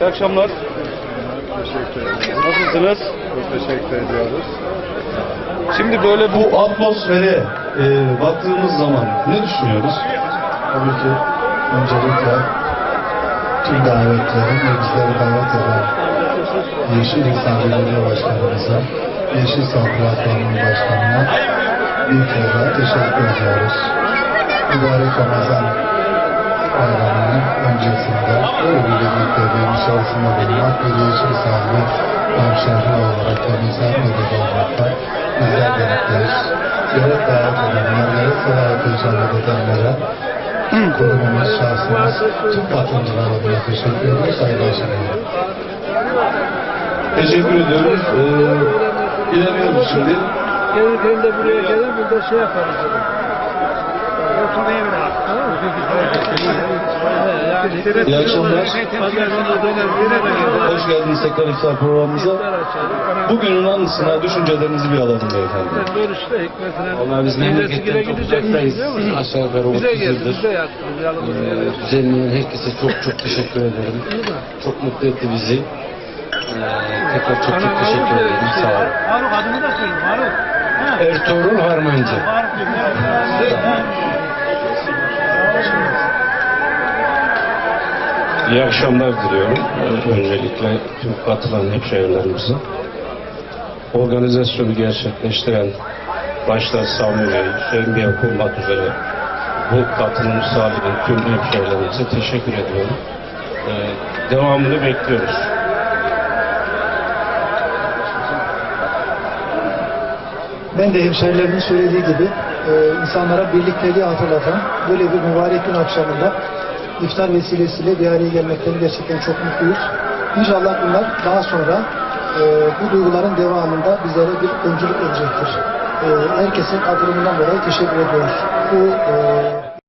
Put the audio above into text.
İyi akşamlar. Teşekkür ederim. Nasılsınız? Çok teşekkür ediyoruz. Şimdi böyle bu atmosfere e, baktığımız zaman ne düşünüyoruz? Tabii ki öncelikle tüm davetlerin ve bizleri davet eden Yeşil İnsan Belediye Başkanımıza, Yeşil Sağ Platformu'nun başkanına bir kez daha teşekkür ediyoruz. Mübarek Ramazan bayramının öncesinde birlikteliğin içerisinde bulunmak bir yeşil sahibi hemşehri olarak bizler medet olmakta bizler de mutluyuz. Gerek davet edenler, gerek seyahat icabet edenlere kurumumuz, şahsımız, tüm katılımcılar adına teşekkür ediyoruz. Sayın Başkanım. Teşekkür ediyoruz. E, bilemiyoruz şimdi. Gelirken de buraya gelir, burada şey yaparız. dedim. Tamam mı? İyi akşamlar. Hoş geldiniz tekrar iftar programımıza. Bugünün anısına düşüncelerinizi bir alalım beyefendi. Vallahi biz memleketten çok uzaktayız. Aşağı yukarı 30 Bize geldi, yıldır. Ee, düzenleyen herkese çok çok teşekkür ederim. Çok mutlu etti bizi. Ee, tekrar çok çok teşekkür ederim. Sağ olun. Faruk adını da söyle, Faruk. Ertuğrul Harmancı. İyi akşamlar diliyorum. Ee, Öncelikle tüm katılan hemşehrilerimize. Organizasyonu gerçekleştiren başta Sami Bey, Hüseyin Bey olmak üzere bu katılım sağlayan tüm hemşehrilerimize teşekkür ediyorum. Ee, devamını bekliyoruz. Ben de hemşerilerimin söylediği gibi e, insanlara birlikteliği hatırlatan böyle bir mübarek gün akşamında iftar vesilesiyle bir araya gelmekten gerçekten çok mutluyuz. İnşallah bunlar daha sonra e, bu duyguların devamında bizlere bir öncülük edecektir. E, herkesin katılımından dolayı teşekkür ediyoruz. Bu e,